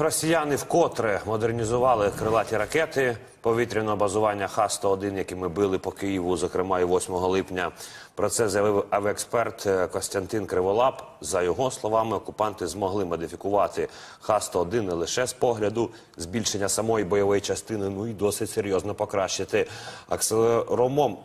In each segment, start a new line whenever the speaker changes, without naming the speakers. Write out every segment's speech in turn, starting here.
росіяни вкотре модернізували крилаті ракети повітряного базування Х-101, якими били по Києву, зокрема і 8 липня. Про це заявив авіаексперт е, Костянтин Криволап. За його словами, окупанти змогли модифікувати Х-101 не лише з погляду збільшення самої бойової частини, ну і досить серйозно покращити акселеромом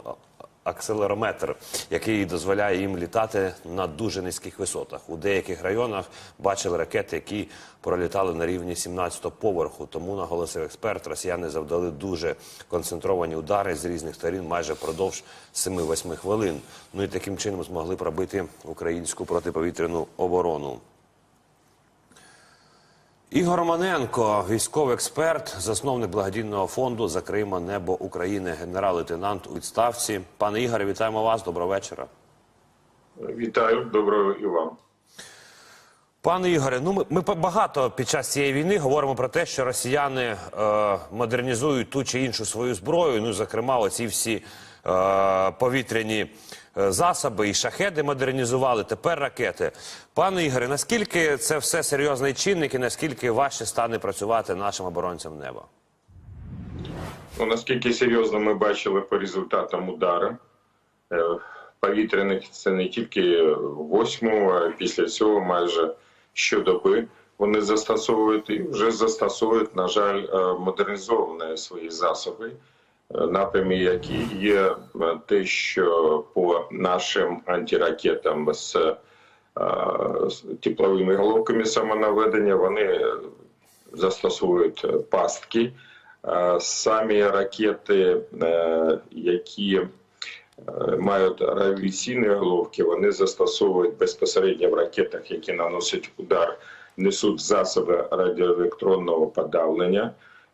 акселерометр, який дозволяє їм літати на дуже низьких висотах. У деяких районах бачили ракети, які пролітали на рівні 17-го поверху. Тому наголосив експерт, росіяни завдали дуже концентровані удари з різних сторін майже впродовж 7-8 хвилин. Ну і таким чином змогли пробити українську протиповітряну оборону. Ігор Романенко, військовий експерт, засновник благодійного фонду Закриємо небо України, генерал-лейтенант у відставці. Пане Ігоре, вітаємо вас. Доброго вечора.
Вітаю, доброго і вам.
Пане Ігоре, ну ми, ми багато під час цієї війни говоримо про те, що росіяни е, модернізують ту чи іншу свою зброю. Ну, зокрема, оці всі е, повітряні засоби і шахеди модернізували. Тепер ракети. Пане Ігоре, наскільки це все серйозний чинник і наскільки важче стане працювати нашим оборонцям неба?
Ну, наскільки серйозно ми бачили по результатам удару е, повітряних, це не тільки 8, а після цього майже щодоби вони застосовують і вже застосовують, на жаль, е, модернізовані свої засоби. Напрямі, які є е, те, що по нашим антиракетам з е, з тепловими головками самонаведення вони застосовують пастки. Е, Самі ракети, які мають радіаційні головки, вони застосовують безпосередньо в ракетах, які наносять удар, несуть засоби радіоелектронного подавлення.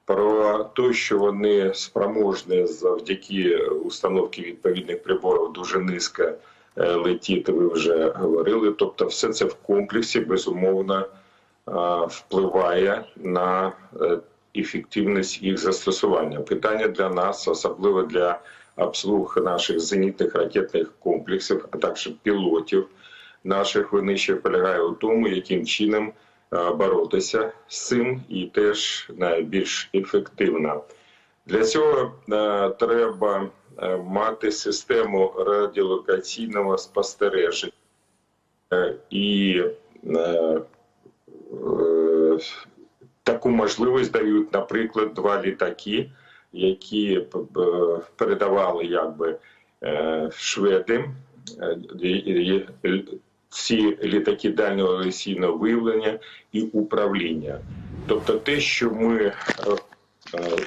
Про те, що вони спроможні завдяки установці відповідних приборів дуже низько е, летіти, ви вже говорили. Тобто, все це в комплексі безумовно е, впливає на е, ефективність їх застосування. Питання для нас, особливо для обслуг наших зенітних ракетних комплексів, а також пілотів наших винищів, полягає у тому, яким чином боротися з цим і теж найбільш ефективно. Для цього е, треба е, мати систему радіолокаційного спостереження Е, і е, е, таку можливість дають, наприклад, два літаки, які е, передавали якби е, шведи. І- і- Ці літаки дальнього авіаційного виявлення і управління. Тобто те, що ми е,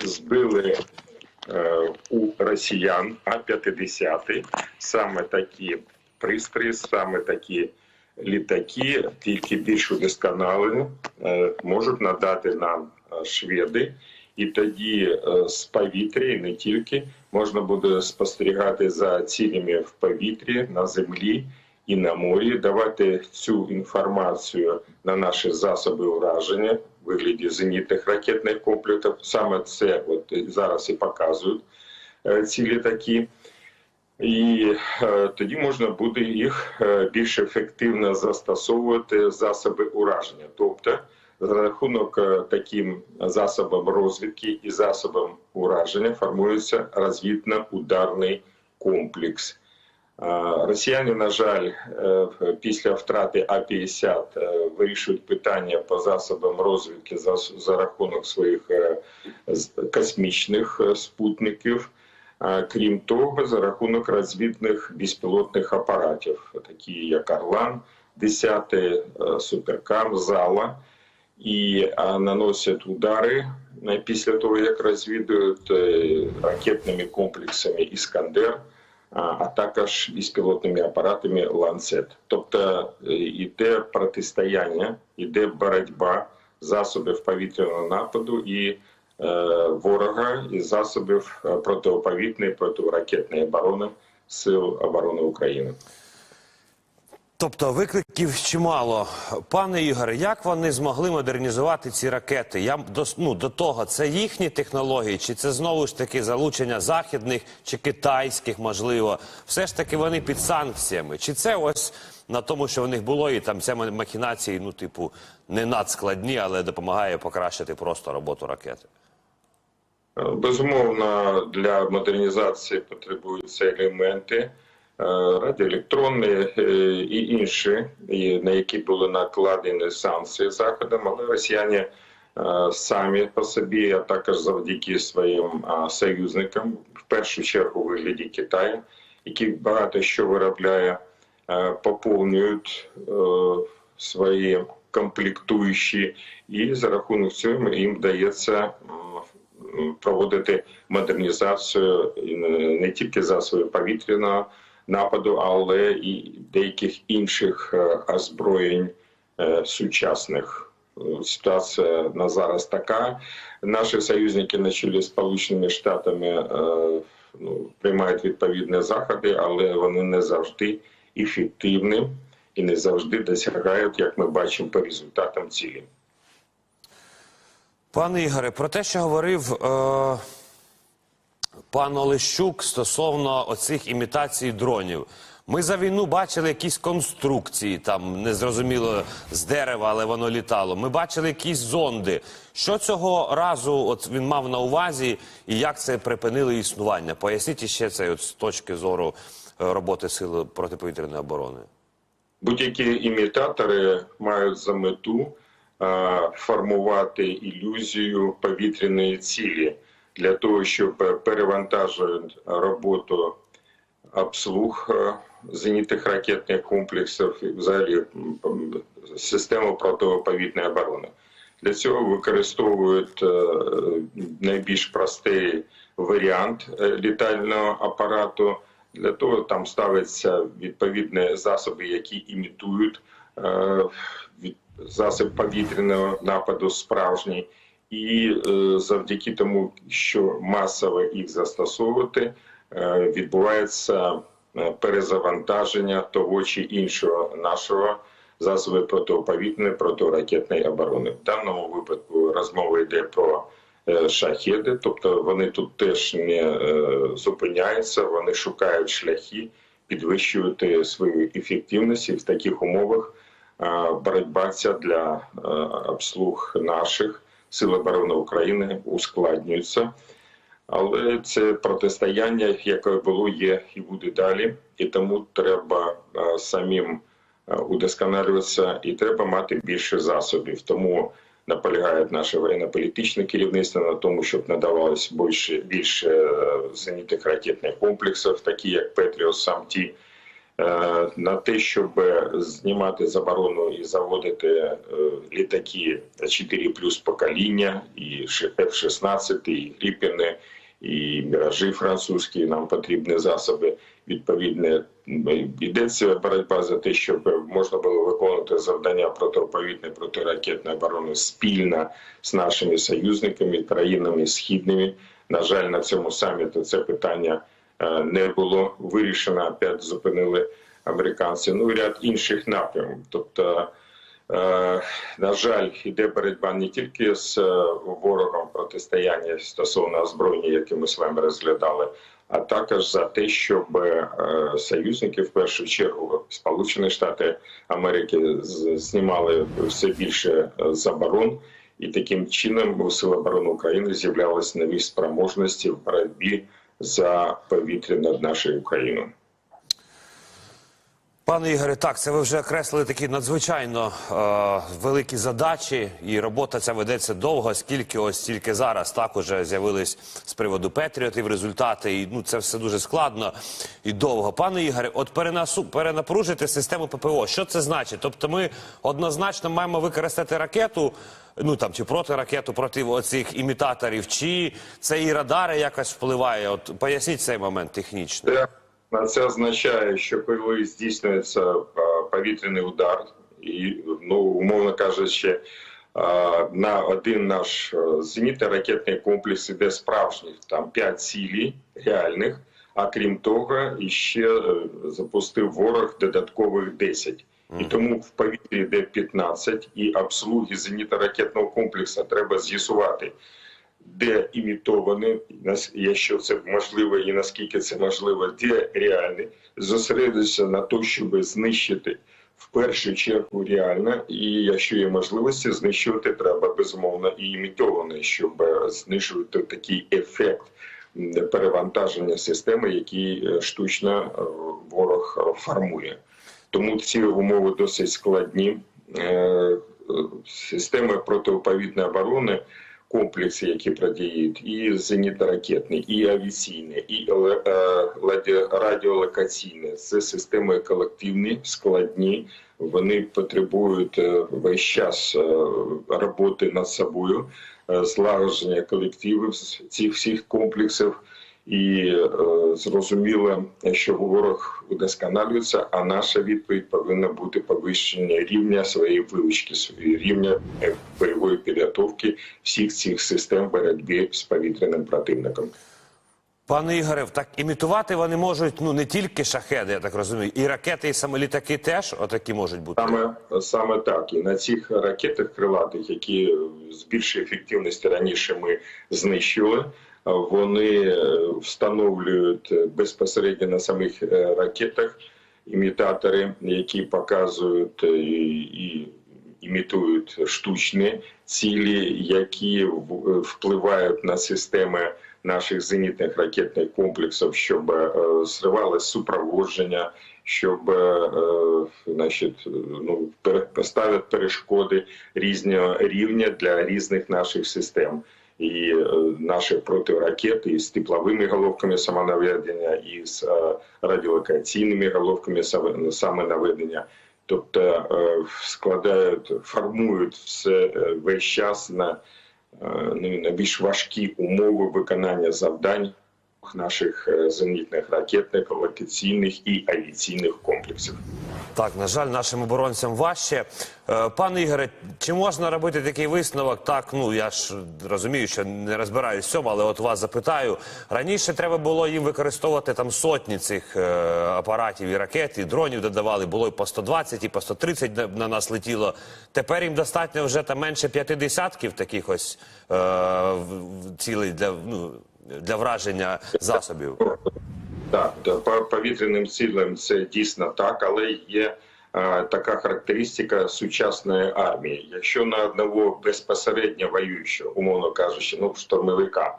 збили е, у росіян А-50, саме такі пристрої, саме такі літаки, тільки більш удосконалені, е, можуть надати нам шведи. І тоді з повітря, і не тільки, можна буде спостерігати за цілями в повітрі, на землі і на морі, давати цю інформацію на наші засоби ураження в вигляді зенітних ракетних комплексів. Саме це от зараз і показують е, ці літаки. І е, тоді можна буде їх е, більш ефективно застосовувати засоби ураження. Тобто, за рахунок таким засобам розвідки і засобам ураження формується розвідно-ударний комплекс. Росіяни, на жаль, е, після втрати А-50 е, вирішують питання по засобам розвідки за, за рахунок своїх е, космічних спутників. А, Крім того, за рахунок розвідних безпілотних апаратів, такі як Орлан, 10 е, Суперкам, Зала, і наносять удари після того, як розвідують ракетними комплексами Іскандер, а також також безпілотними апаратами Ланцет. Тобто йде протистояння, іде боротьба засобів повітряного нападу і е, ворога і засобів протиповітряної протиповітної протиракетної оборони Сил оборони України.
Тобто викликів чимало. Пане Ігоре, як вони змогли модернізувати ці ракети? Я до, ну, до того, це їхні технології, чи це знову ж таки залучення західних чи китайських, можливо? Все ж таки вони під санкціями. Чи це ось на тому, що в них було, і там ця махінації, ну, типу, не надскладні, але допомагає покращити просто роботу ракети?
Безумовно, для модернізації потребуються елементи е, радіоелектронні е, і інші, на які були накладені санкції заходом, але росіяни е, самі по собі, а також завдяки своїм е, союзникам, в першу чергу у вигляді Китаю, який багато що виробляє, е, поповнюють е, свої комплектуючі, і за рахунок цього їм вдається проводити модернізацію не тільки засобів повітряного нападу, але і деяких інших е, озброєнь е, сучасних. Е, Ситуація на зараз така. Наші союзники на чолі з Сполученими Штатами ну, приймають відповідні заходи, але вони не завжди ефективні і не завжди досягають, як ми бачимо, по результатам цілі.
Пане Ігоре, про те, що говорив е, пан Олещук стосовно оцих імітацій дронів. Ми за війну бачили якісь конструкції, там незрозуміло з дерева, але воно літало. Ми бачили якісь зонди. Що цього разу от він мав на увазі, і як це припинило існування? Поясніть іще це от з точки зору е, роботи сил протиповітряної оборони.
Будь-які імітатори мають за мету е, формувати ілюзію повітряної цілі для того, щоб перевантажувати роботу обслуг е, зенітних ракетних комплексів і взагалі систему протиповітряної оборони. Для цього використовують е, найбільш простий варіант е, літального апарату. Для того там ставляться відповідні засоби, які імітують е, засіб повітряного нападу справжній, і е, завдяки тому, що масово їх застосовувати, е, відбувається е, перезавантаження того чи іншого нашого засобу протиповітряної протиракетної оборони. В даному випадку розмова йде про шахеди, тобто вони тут теж не зупиняються, вони шукають шляхи підвищувати свою ефективність і в таких умовах боротьба ця для обслуг наших сил оборони України ускладнюється. Але це протистояння, яке було, є і буде далі, і тому треба е, самим е, удосконалюватися, і треба мати більше засобів. Тому наполягають наше воєнно-політичне керівництво на тому, щоб надавалось більше більше е, зенітних ракетних комплексів, такі як Петріос, Самті, на те, щоб знімати заборону і заводити е, літаки 4 плюс покоління, і F-16, і Гріпіни, і міражі французькі. Нам потрібні засоби відповідне. Йдеться боротьба за те, щоб можна було виконувати завдання протиповітної протиракетної оборони спільно з нашими союзниками, країнами східними. На жаль, на цьому саміті це питання е, не було вирішено. Опять зупинили американці. Ну і ряд інших напрямів. Тобто, е, на жаль, йде боротьба не тільки з е, ворогом протистояння стосовно озброєння, яке ми з вами розглядали, а також за те, щоб е, союзники, в першу чергу, Сполучені Штати Америки, знімали все більше е, заборон. І таким чином у Сил оборони України з'являлися нові спроможності в боротьбі за повітря над нашою Україною.
Пане Ігоре, так, це ви вже окреслили такі надзвичайно е, великі задачі, і робота ця ведеться довго, скільки ось тільки зараз так уже з'явились з приводу Петріотів результати, і ну це все дуже складно і довго. Пане Ігоре, от перенасу, перенапружити систему ППО. Що це значить? Тобто ми однозначно маємо використати ракету, ну там чи протиракету проти оцих імітаторів, чи це і радари якось впливає? От поясніть цей момент технічно.
Це, на це означає, що коли здійснюється повітряний удар, і ну умовно кажучи, на один наш зенітно-ракетний комплекс іде справжніх там 5 цілей реальних. А крім того, іще е, запустив ворог додаткових 10. І тому в повітрі йде 15, і обслуги зенітно-ракетного комплексу треба з'ясувати, де імітовані, нас- якщо це можливо і наскільки це можливо, де реальні, зосередитися на те, щоб знищити в першу чергу реально, і якщо є можливості, знищувати треба безумовно і імітоване, щоб е, знижувати такий ефект перевантаження системи, який е, штучно е, ворог формує. Тому ці умови досить складні. Системи протиповітряної оборони, комплекси, які продіють, і зенітно-ракетні, і авіаційні, і е, ладі- радіолокаційні. Це системи колективні, складні. Вони потребують е, весь час е, роботи над собою, е, злагодження колективів цих всіх комплексів. І е, зрозуміло, що ворог удосконалюється, а наша відповідь повинна бути повищення рівня своєї своєї рівня е, бойової підготовки всіх цих систем боротьби з повітряним противником.
Пане Ігоре, так імітувати вони можуть ну не тільки шахеди, я так розумію, і ракети, і самолітаки теж отакі можуть бути.
Саме саме так, і на цих ракетах крилатих, які з більшої ефективності раніше ми знищили, вони е, встановлюють безпосередньо на самих е, ракетах імітатори, які показують е, і, імітують штучні цілі, які впливають на системи наших зенітних ракетних комплексів, щоб е, супроводження, щоб е, е, значить, ну, пере- перешкоди різного рівня для різних наших систем. І е, наші протиракети із тепловими головками самонаведення, і з е, радіолокаційними головками самонаведення. Тобто е, складають, формують все весь час на, ну, на більш важкі умови виконання завдань наших зенітних ракетних, локаційних і авіаційних комплексів.
Так, на жаль, нашим оборонцям важче. Е, Пане Ігоре, чи можна робити такий висновок? Так, ну я ж розумію, що не розбираюсь в цьому, але от вас запитаю. Раніше треба було їм використовувати там сотні цих е, апаратів і ракет, і дронів додавали. Було і по 120, і по 130 на, на нас летіло. Тепер їм достатньо вже там менше п'яти десятків таких ось е, цілей ну, для враження засобів.
Так, повітряним цілям це дійсно так, але є е, така характеристика сучасної армії. Якщо на одного безпосередньо воюючого, умовно кажучи, ну штурмовика.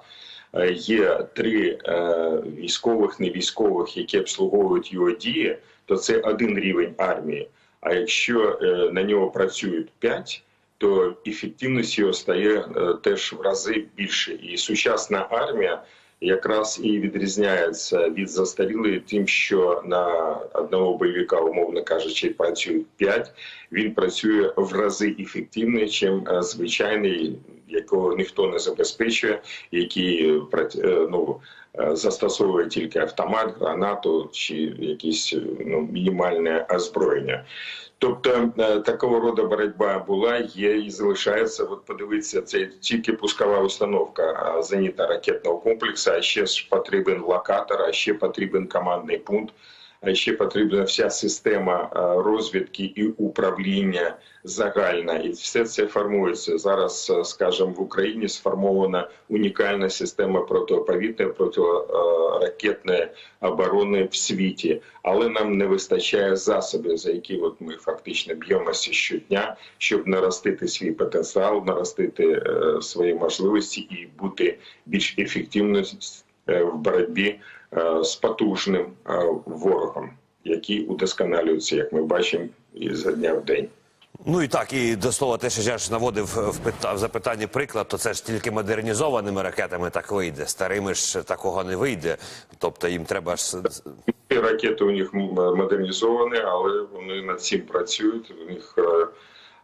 е, Є три е, військових, не військових, які обслуговують його дії, то це один рівень армії. А якщо е, на нього працюють п'ять, то ефективність його стає е, теж в рази більше. І сучасна армія якраз і відрізняється від застарілої, тим, що на одного бойовика, умовно кажучи, працюють п'ять. Він працює в рази ефективніше, ніж звичайний, якого ніхто не забезпечує, який е, е, ну. е, Застосовує тільки автомат, гранату чи якісь е, ну, мінімальне озброєння. Тобто е, такого роду боротьба була, є і залишається. От подивіться, це тільки пускова установка зенітно-ракетного комплексу, а ще потрібен локатор, а ще потрібен командний пункт, ще потрібна вся система розвідки і управління загальна. І все це формується зараз. е, скажімо, в Україні сформована унікальна система протиповітряної, протиракетної оборони в світі, але нам не вистачає засобів, за які от ми фактично б'ємося щодня, щоб наростити свій потенціал, наростити е, свої можливості і бути більш ефективним е, в боротьбі е, з потужним е, ворогом, який удосконалюється, як ми бачимо, із дня в день.
Ну і так, і до слова, те, що я ж наводив в пита- в запитанні приклад, то це ж тільки модернізованими ракетами так вийде. Старими ж такого не вийде. Тобто їм треба ж
ракети у них модернізовані, але вони над цим працюють. У них е,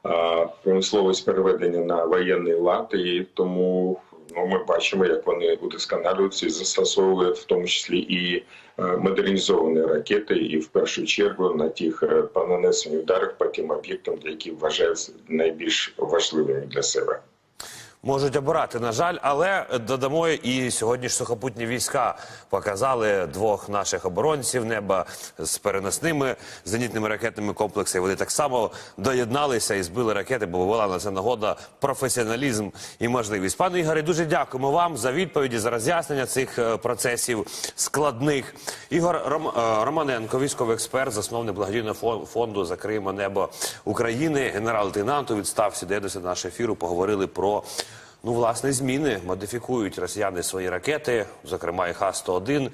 е, промисловість переведення на воєнний лад, і тому ну, ми бачимо, як вони удосконалюються і застосовують в тому числі і е, модернізовані ракети, і в першу чергу на тих е, по нанесенню ударів по тим об'єктам, які вважаються найбільш важливими для себе.
Можуть обирати, на жаль, але додамо і сьогодні ж сухопутні війська показали двох наших оборонців неба з переносними зенітними ракетними комплексами. Вони так само доєдналися і збили ракети, бо була на це нагода професіоналізм і можливість. Пане Ігоре, дуже дякуємо вам за відповіді, за роз'яснення цих е, процесів складних. Ігор Ром, е, Романенко, військовий експерт, засновник благодійного фон- фонду Закриємо небо України, генерал-лейтенант у відставці, доєднався до нашого ефіру. Поговорили про ну власне зміни. Модифікують росіяни свої ракети, зокрема і Х-101.